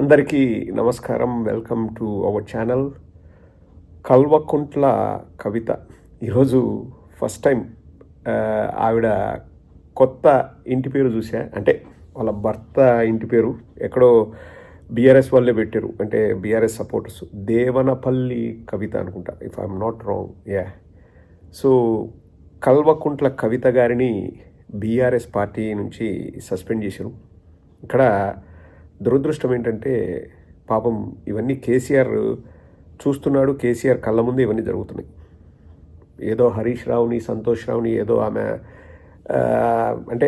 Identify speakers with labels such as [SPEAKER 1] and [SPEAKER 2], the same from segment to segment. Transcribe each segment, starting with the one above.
[SPEAKER 1] అందరికీ నమస్కారం. Welcome to our channel Kalvakuntla Kavitha. ఈరోజు ఫస్ట్ టైం ఆవిడ కొత్త ఇంటి పేరు చూసా అంటే వాళ్ళ భర్త ఇంటి పేరు ఎక్కడో బీఆర్ఎస్ వాళ్ళే పెట్టారు అంటే బీఆర్ఎస్ సపోర్టర్స్ దేవనపల్లి కవిత అనుకుంటా if I'm not wrong yeah so Kalvakuntla Kavitha గారిని బీఆర్ఎస్ పార్టీ నుంచి సస్పెండ్ చేశారు. ఇక్కడ దురదృష్టం ఏంటంటే పాపం ఇవన్నీ కేసీఆర్ చూస్తున్నాడు కేసీఆర్ కళ్ళ ముందు ఇవన్నీ జరుగుతున్నాయి. ఏదో హరీష్ రావుని సంతోష్ రావుని ఏదో ఆమె అంటే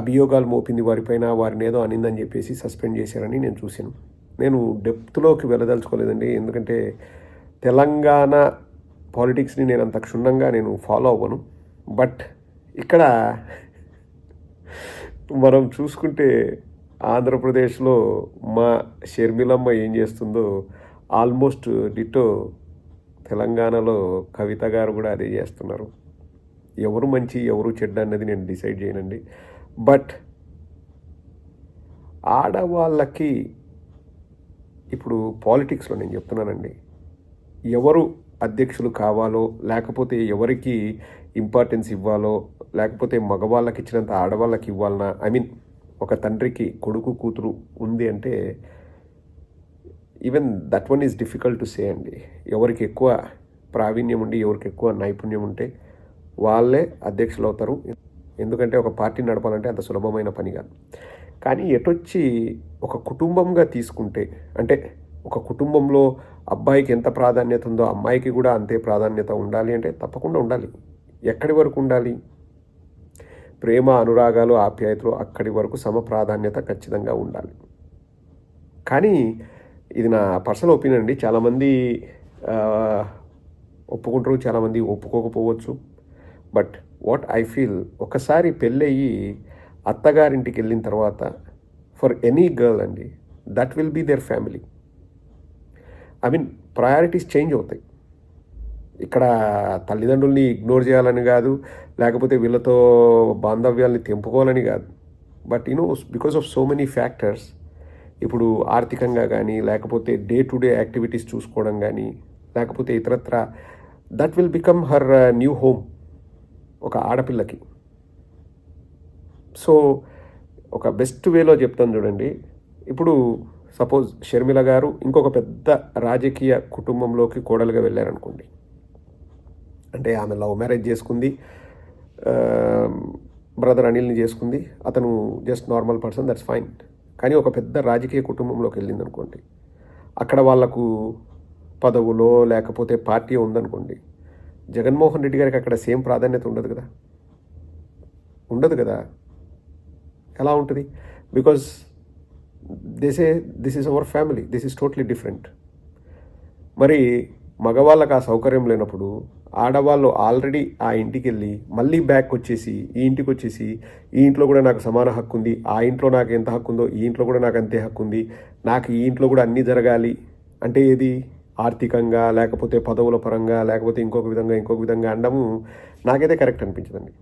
[SPEAKER 1] అభియోగాలు మోపింది వారిపైన వారిని ఏదో అనిందని చెప్పేసి సస్పెండ్ చేశారని నేను చూశాను. నేను డెప్త్లోకి వెళ్ళదలుచుకోలేదండి ఎందుకంటే తెలంగాణ పాలిటిక్స్ని నేను అంత క్షుణ్ణంగా నేను ఫాలో అవ్వను. బట్ ఇక్కడ మనం చూసుకుంటే ఆంధ్రప్రదేశ్లో మా షర్మిలమ్మ ఏం చేస్తుందో ఆల్మోస్ట్ డిటో తెలంగాణలో కవిత గారు కూడా అదే చేస్తున్నారు. ఎవరు మంచి ఎవరు చెడ్డ అన్నది నేను డిసైడ్ చేయనండి. బట్ ఆడవాళ్ళకి ఇప్పుడు పాలిటిక్స్లో నేను చెప్తున్నానండి. ఎవరు అధ్యక్షులు కావాలో లేకపోతే ఎవరికి ఇంపార్టెన్స్ ఇవ్వాలో లేకపోతే మగవాళ్ళకి ఇచ్చినంత ఆడవాళ్ళకి ఇవ్వాలన్నా ఐ మీన్ ఒక తండ్రికి కొడుకు కూతురు ఉంది అంటే even that one is difficult to say అండి. ఎవరికి ఎక్కువ ప్రావీణ్యం ఉండి ఎవరికి ఎక్కువ నైపుణ్యం ఉంటే వాళ్ళే అధ్యక్షులు అవుతారు. ఎందుకంటే ఒక పార్టీ నడపాలంటే అంత సులభమైన పని కాదు. కానీ ఎటొచ్చి ఒక కుటుంబంగా తీసుకుంటే అంటే ఒక కుటుంబంలో అబ్బాయికి ఎంత ప్రాధాన్యత ఉందో అమ్మాయికి కూడా అంతే ప్రాధాన్యత ఉండాలి అంటే తప్పకుండా ఉండాలి. ఎక్కడి వరకు ఉండాలి? ప్రేమ అనురాగాలు ఆప్యాయతలు అక్కడి వరకు సమ ప్రాధాన్యత ఖచ్చితంగా ఉండాలి. కానీ ఇది నా పర్సనల్ ఒపీనియన్ అండి. చాలామంది ఒప్పుకుంటారు చాలామంది ఒప్పుకోకపోవచ్చు. బట్ వాట్ ఐ ఫీల్ ఒకసారి పెళ్ళయ్యి అత్తగారింటికి వెళ్ళిన తర్వాత ఫర్ ఎనీ గర్ల్ అండి that will be there family. I mean priorities change అవుతాయి. ఇక్కడ తల్లిదండ్రుల్ని ఇగ్నోర్ చేయాలని కాదు లేకపోతే వీళ్ళతో బాంధవ్యాల్ని తెంపుకోవాలని కాదు. But you know because of so many factors ఇప్పుడు ఆర్థికంగా కానీ లేకపోతే డే టు డే యాక్టివిటీస్ చూసుకోవడం కానీ లేకపోతే ఇతరత్ర that will become her new home ఒక ఆడపిల్లకి. సో ఒక బెస్ట్ వేలో చెప్తాను చూడండి. ఇప్పుడు సపోజ్ షర్మిల గారు ఇంకొక పెద్ద రాజకీయ కుటుంబంలోకి కోడలుగా వెళ్ళారనుకోండి. అంటే ఆమె లవ్ మ్యారేజ్ చేసుకుంది. బ్రదర్ అనిల్ని చేసుకుంది. అతను just normal person that's fine. కానీ ఒక పెద్ద రాజకీయ కుటుంబంలోకి వెళ్ళింది అనుకోండి అక్కడ వాళ్ళకు పదవులో లేకపోతే పార్టీ ఉందనుకోండి. జగన్మోహన్ రెడ్డి గారికి అక్కడ సేమ్ ప్రాధాన్యత ఉండదు కదా? ఉండదు కదా? ఎలా ఉంటుంది? Because a this is our family this is totally different మరి మగవాళ్ళకి ఆ సౌకర్యం లేనప్పుడు ఆడవాళ్ళు ఆల్రెడీ ఆ ఇంటికి వెళ్ళి మళ్ళీ బ్యాక్ వచ్చేసి ఈ ఇంటికి వచ్చేసి ఈ ఇంట్లో కూడా నాకు సమాన హక్కు ఉంది ఆ ఇంట్లో నాకు ఎంత హక్కు ఉందో ఈ ఇంట్లో కూడా నాకు అంతే హక్కు ఉంది నాకు ఈ ఇంట్లో కూడా అన్నీ జరగాలి అంటే ఏది? ఆర్థికంగా లేకపోతే పదవుల పరంగా లేకపోతే ఇంకొక విధంగా ఇంకొక విధంగా అనడము నాకైతే కరెక్ట్ అనిపించదండి.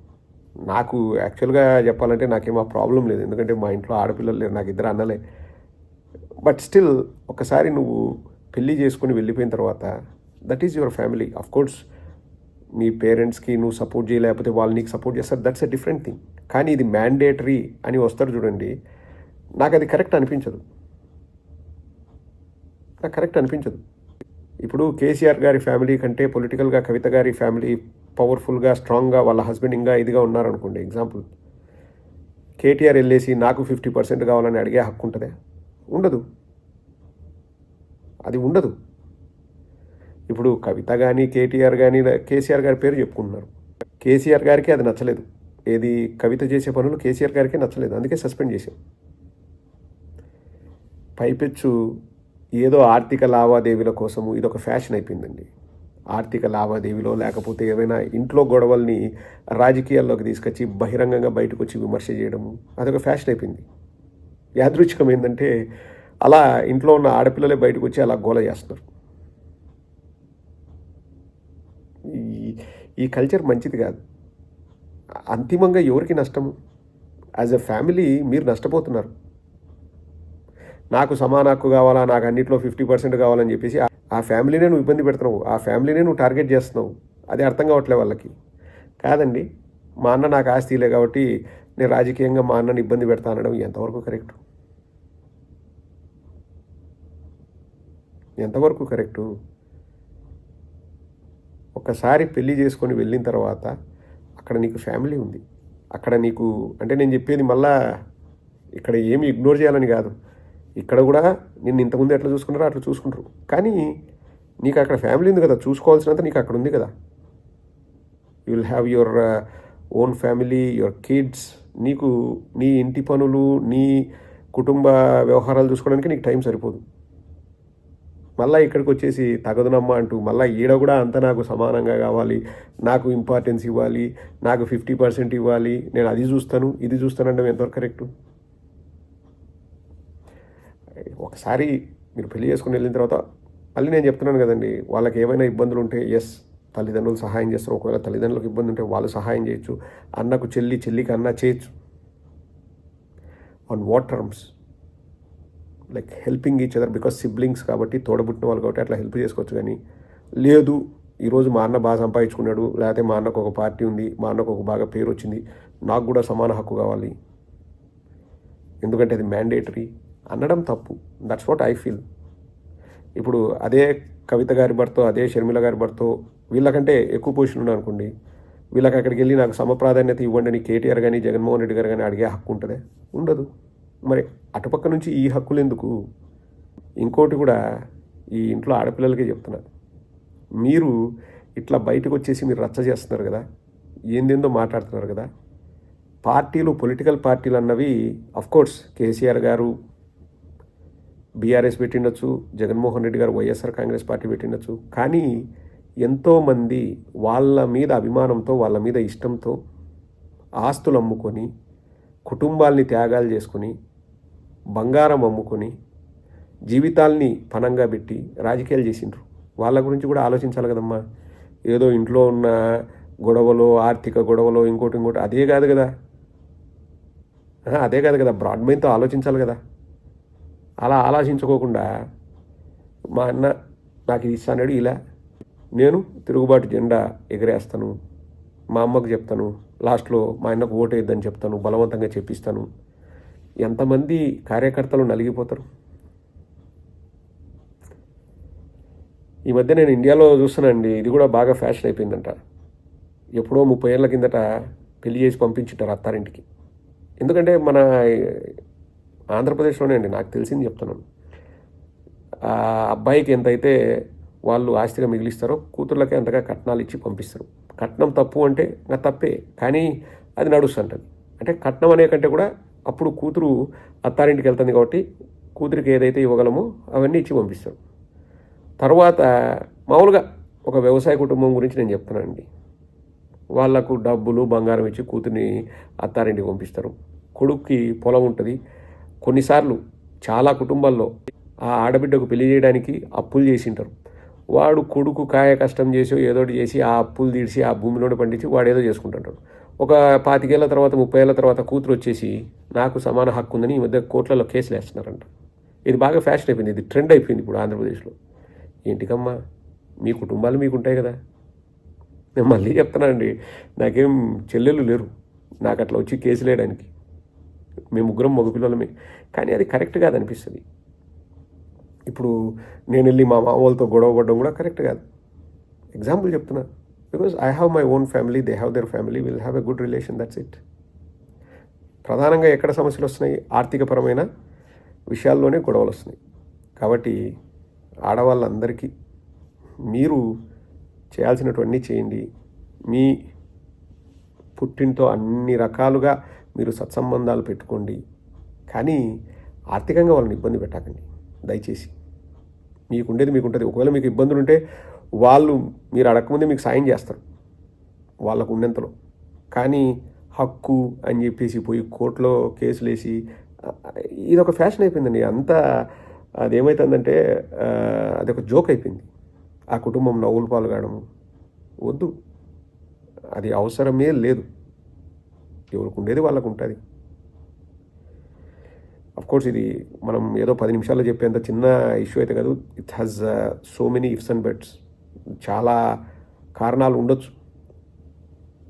[SPEAKER 1] నాకు యాక్చువల్గా చెప్పాలంటే నాకేం ఆ ప్రాబ్లం లేదు. ఎందుకంటే మా ఇంట్లో ఆడపిల్లలు లేరు నాకు ఇద్దరు అన్నలే. బట్ స్టిల్ ఒకసారి నువ్వు పెళ్ళి చేసుకుని వెళ్ళిపోయిన తర్వాత that is your family of course మీ పేరెంట్స్కి నువ్వు సపోర్ట్ చేయలేకపోతే వాళ్ళు నీకు సపోర్ట్ చేస్తారు. దట్స్ ఎ డిఫరెంట్ థింగ్ కానీ ఇది మ్యాండేటరీ అని వస్తారు చూడండి. నాకు అది కరెక్ట్ అనిపించదు. నాకు కరెక్ట్ అనిపించదు. ఇప్పుడు కేసీఆర్ గారి ఫ్యామిలీ కంటే పొలిటికల్గా కవిత గారి ఫ్యామిలీ పవర్ఫుల్గా స్ట్రాంగ్గా వాళ్ళ హస్బెండ్ ఇంకా ఇదిగా ఉన్నారనుకోండి ఎగ్జాంపుల్ కేటీఆర్ వెళ్ళేసి నాకు ఫిఫ్టీ పర్సెంట్ కావాలని అడిగే హక్కు ఉంటుందే? ఉండదు. అది ఉండదు. ఇప్పుడు కవిత కానీ కేటీఆర్ కానీ కేసీఆర్ గారి పేరు చెప్పుకుంటున్నారు. కేసీఆర్ గారికి అది నచ్చలేదు. ఏది కవిత చేసే పనులు కేసీఆర్ గారికి నచ్చలేదు. అందుకే సస్పెండ్ చేశాం పైపెచ్చు ఏదో ఆర్థిక లావాదేవీల కోసము ఇదొక ఫ్యాషన్ అయిపోయిందండి. ఆర్థిక లావాదేవీలో లేకపోతే ఏమైనా ఇంట్లో గొడవల్ని రాజకీయాల్లోకి తీసుకొచ్చి బహిరంగంగా బయటకు వచ్చి విమర్శ చేయడము అదొక ఫ్యాషన్ అయిపోయింది. యాదృచ్ఛికం ఏంటంటే అలా ఇంట్లో ఉన్న ఆడపిల్లలే బయటకు వచ్చి అలా గోల చేస్తున్నారు. ఈ కల్చర్ మంచిది కాదు. అంతిమంగా ఎవరికి నష్టము యాజ్ ఎ ఫ్యామిలీ మీరు నష్టపోతున్నారు. నాకు సమాన హక్కు కావాలా? నాకు అన్నింటిలో ఫిఫ్టీ పర్సెంట్ కావాలని చెప్పేసి ఆ- ఆ ఫ్యామిలీనే నువ్వు ఇబ్బంది పెడుతున్నావు. ఆ ఫ్యామిలీనే నువ్వు టార్గెట్ చేస్తున్నావు. అది అర్థం కావట్లే వాళ్ళకి. కాదండి మా అన్న నాకు ఆస్తిలే కాబట్టి నేను రాజకీయంగా మా అన్నని ఇబ్బంది పెడతా అనడం ఎంతవరకు కరెక్టు ఎంతవరకు కరెక్టు ఒకసారి పెళ్ళి చేసుకొని వెళ్ళిన తర్వాత అక్కడ నీకు ఫ్యామిలీ ఉంది. అక్కడ నీకు అంటే నేను చెప్పేది మళ్ళా ఇక్కడ ఏమి ఇగ్నోర్ చేయాలని కాదు. ఇక్కడ కూడా నిన్ను ఇంతకుముందు ఎట్లా చూసుకున్నారో అట్లా చూసుకుంటారు. కానీ నీకు అక్కడ ఫ్యామిలీ ఉంది కదా చూసుకోవాల్సినంత నీకు అక్కడ ఉంది కదా. You will have your own family your kids నీకు నీ ఇంటి పనులు నీ కుటుంబ వ్యవహారాలు చూసుకోవడానికి నీకు టైం సరిపోదు. మళ్ళీ ఇక్కడికి వచ్చేసి తగదునమ్మా అంటూ మళ్ళీ ఈడ కూడా అంత నాకు సమానంగా కావాలి నాకు ఇంపార్టెన్స్ ఇవ్వాలి నాకు ఫిఫ్టీ పర్సెంట్ ఇవ్వాలి. నేను అది చూస్తాను ఇది చూస్తానంటే ఎంతవరకు కరెక్టు ఒకసారి మీరు పెళ్ళి చేసుకుని వెళ్ళిన తర్వాత మళ్ళీ నేను చెప్తున్నాను కదండి వాళ్ళకి ఏమైనా ఇబ్బందులు ఉంటే ఎస్ తల్లిదండ్రులు సహాయం చేస్తారు. ఒకవేళ తల్లిదండ్రులకు ఇబ్బంది ఉంటే వాళ్ళు సహాయం చేయొచ్చు. అన్నకు చెల్లి చెల్లికి అన్న చేయొచ్చు. On what terms like helping each other because siblings కాబట్టి తోడబుట్టిన వాళ్ళు కాబట్టి అట్లా హెల్ప్ చేసుకోవచ్చు కానీ లేదు ఈరోజు మా అన్న బాగా సంపాదించుకున్నాడు లేకపోతే మా అన్నకు ఒక పార్టీ ఉంది మా అన్నకు ఒక బాగా పేరు వచ్చింది నాకు కూడా సమాన హక్కు కావాలి. ఎందుకంటే అది మ్యాండేటరీ అనడం తప్పు. దట్స్ వాట్ ఐ ఫీల్ ఇప్పుడు అదే కవిత గారి భర్త అదే షర్మిల గారి భర్త వీళ్ళకంటే ఎక్కువ పొజిషన్ ఉన్నాను అనుకోండి వీళ్ళకి అక్కడికి వెళ్ళి నాకు సమ ప్రాధాన్యత ఇవ్వండి అని కేటీఆర్ కానీ జగన్మోహన్ రెడ్డి గారు కానీ అడిగే హక్కు ఉంటుందే? ఉండదు. మరి అటుపక్క నుంచి ఈ హక్కులు ఎందుకు ఇంకోటి కూడా ఈ ఇంట్లో ఆడపిల్లలకే చెప్తున్నా. మీరు ఇట్లా బయటకు వచ్చేసి మీరు రచ్చ చేస్తున్నారు కదా ఏందేందో మాట్లాడుతున్నారు కదా. పార్టీలు పొలిటికల్ పార్టీలు అన్నవి కోర్స్ కేసీఆర్ గారు బీఆర్ఎస్ పెట్టిండొచ్చు జగన్మోహన్ రెడ్డి గారు వైఎస్ఆర్ కాంగ్రెస్ పార్టీ పెట్టిండొచ్చు. కానీ ఎంతోమంది వాళ్ళ మీద అభిమానంతో వాళ్ళ మీద ఇష్టంతో ఆస్తులు అమ్ముకొని కుటుంబాల్ని త్యాగాలు చేసుకొని బంగారం అమ్ముకొని జీవితాల్ని పనంగా పెట్టి రాజకీయాలు చేసిండ్రు. వాళ్ళ గురించి కూడా ఆలోచించాలి కదమ్మా. ఏదో ఇంట్లో ఉన్న గొడవలో ఆర్థిక గొడవలో ఇంకోటి ఇంకోటి అదే కాదు కదా. అదే కాదు కదా. బ్రాడ్ మైండ్తో ఆలోచించాలి కదా. అలా ఆలోచించుకోకుండా మా అన్న నాకు ఇది ఇస్తాడు ఇలా. నేను తిరుగుబాటు జెండా ఎగరేస్తాను. మా అమ్మకు చెప్తాను. లాస్ట్లో మా అన్నకు ఓటు వేద్దని చెప్తాను. బలవంతంగా చెప్పిస్తాను. ఎంతమంది కార్యకర్తలు నలిగిపోతారు? ఈ మధ్య నేను ఇండియాలో చూస్తున్నానండి ఇది కూడా బాగా ఫ్యాషన్ అయిపోయిందంట. ఎప్పుడో ముప్పై ఏళ్ళ కిందట పెళ్ళి చేసి పంపించుంటారు అత్తారింటికి. ఎందుకంటే మన ఆంధ్రప్రదేశ్లోనే అండి నాకు తెలిసింది చెప్తున్నాను. ఆ అబ్బాయికి ఎంతైతే వాళ్ళు ఆస్తిగా మిగిలిస్తారో కూతుర్లకే అంతగా కట్నాలు ఇచ్చి పంపిస్తారు. కట్నం తప్పు అంటే ఇంకా తప్పే కానీ అది నడుస్తుంటుంది. అంటే కట్నం అనే కంటే కూడా అప్పుడు కూతురు అత్తారింటికి వెళ్తుంది కాబట్టి కూతురికి ఏదైతే ఇవ్వగలమో అవన్నీ ఇచ్చి పంపిస్తారు తర్వాత మామూలుగా ఒక వ్యవసాయ కుటుంబం గురించి నేను చెప్తున్నానండి. వాళ్ళకు డబ్బులు బంగారం ఇచ్చి కూతుర్ని అత్తారింటికి పంపిస్తారు. కొడుక్కి పొలం ఉంటుంది. కొన్నిసార్లు చాలా కుటుంబాల్లో ఆ ఆడబిడ్డకు పెళ్ళి చేయడానికి అప్పులు చేసింటారు. వాడు కొడుకు కాయ కష్టం చేసి ఏదోటి చేసి ఆ అప్పులు తీర్చి ఆ భూమిలోనే పండించి వాడు ఏదో చేసుకుంటుంటాడు. ఒక పాతికేళ్ళ తర్వాత ముప్పై ఏళ్ళ తర్వాత కూతురు వచ్చేసి నాకు సమాన హక్కు ఉందని ఈ మధ్య కోర్టులలో కేసులు వేస్తున్నారంట. ఇది బాగా ఫ్యాషన్ అయిపోయింది. ఇది ట్రెండ్ అయిపోయింది ఇప్పుడు ఆంధ్రప్రదేశ్లో. ఏంటికమ్మా మీ కుటుంబాలు మీకు ఉంటాయి కదా? నేను మళ్ళీ చెప్తున్నానండి నాకేం చెల్లెలు లేరు. నాకు అట్లా వచ్చి కేసు లేయడానికి. మేము ముగ్గురం మగపిల్లలమే. కానీ అది కరెక్ట్ కాదు అనిపిస్తుంది ఇప్పుడు నేను వెళ్ళి మా మామూలతో గొడవ పడడం కూడా కరెక్ట్ కాదు. ఎగ్జాంపుల్ చెప్తున్నా. Because I have my own family they have their family will have a good relation that's it ప్రధానంగా ఎక్కడ సమస్యలు వస్తున్నాయి? ఆర్థికపరమైన విషయాల్లోనే గొడవలు వస్తున్నాయి. కాబట్టి ఆడవాళ్ళందరికీ మీరు చేయాల్సినటువన్నీ చేయండి. మీ పుట్టింతో అన్ని రకాలుగా మీరు సత్సంబంధాలు పెట్టుకోండి. కానీ ఆర్థికంగా వాళ్ళని ఇబ్బంది పెట్టకండి. దయచేసి. మీకు ఉండేది ఒకవేళ మీకు ఇబ్బందులు ఉంటే వాళ్ళు మీరు అడగకముందే మీకు సాయం చేస్తారు. వాళ్ళకు ఉండేంతలో కానీ హక్కు అని చెప్పేసి పోయి కోర్టులో కేసులు వేసి ఇది ఒక ఫ్యాషన్ అయిపోయిందండి. అంతా అదేమవుతుందంటే అది అదొక జోక్ అయిపోయింది. ఆ కుటుంబం నవ్వులు పాలు కావడము. వద్దు. అది అవసరమే లేదు. ఎవరికి ఉండేది వాళ్ళకు ఉంటుంది. కోర్స్ ఇది మనం ఏదో పది నిమిషాల్లో చెప్పేంత చిన్న ఇష్యూ అయితే కాదు. It has so many ifs and buts చాలా కారణాలు ఉండొచ్చు.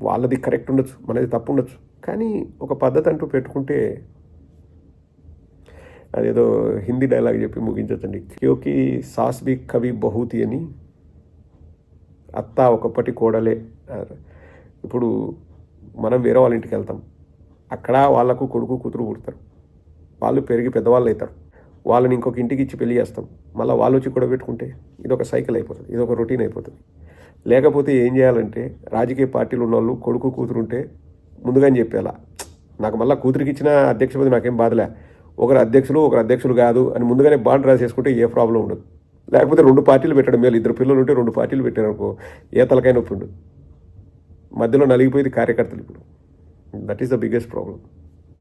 [SPEAKER 1] వాళ్ళది కరెక్ట్ ఉండొచ్చు మనది తప్పు ఉండొచ్చు. కానీ ఒక పద్ధతి అంటూ పెట్టుకుంటే అదేదో హిందీ డైలాగ్ చెప్పి ముగించచ్చండి. క్యోకి సాస్ బి కవి బహుతి అని అత్త ఒకప్పటి కోడలే ఇప్పుడు మనం వేరే వాళ్ళ ఇంటికి వెళ్తాం. అక్కడ వాళ్ళకు కొడుకు కూతురు పుడతారు. వాళ్ళు పెరిగి పెద్దవాళ్ళు అవుతారు. వాళ్ళని ఇంకొక ఇంటికి ఇచ్చి పెళ్ళి చేస్తాం. మళ్ళీ వాళ్ళు వచ్చి కూడా పెట్టుకుంటే ఇది ఒక సైకిల్ అయిపోతుంది ఇది ఒక రొటీన్ అయిపోతుంది. లేకపోతే ఏం చేయాలంటే రాజకీయ పార్టీలు ఉన్న వాళ్ళు కొడుకు కూతురు ఉంటే ముందుగానే చెప్పేలా నాకు మళ్ళీ కూతురికి ఇచ్చిన అధ్యక్ష పదవి నాకేం బాధలే. ఒకరు అధ్యక్షులు ఒకరు అధ్యక్షులు కాదు అని ముందుగానే బాండ్ రాసేసుకుంటే ఏ ప్రాబ్లం ఉండదు. లేకపోతే రెండు పార్టీలు పెట్టడం మేలు. ఇద్దరు పిల్లలు ఉంటే రెండు పార్టీలు పెట్టారనుకో ఏ తలకైనా నొప్పి ఉండదు. మధ్యలో నలిగిపోయేది కార్యకర్తలు ఇప్పుడు. That is the biggest problem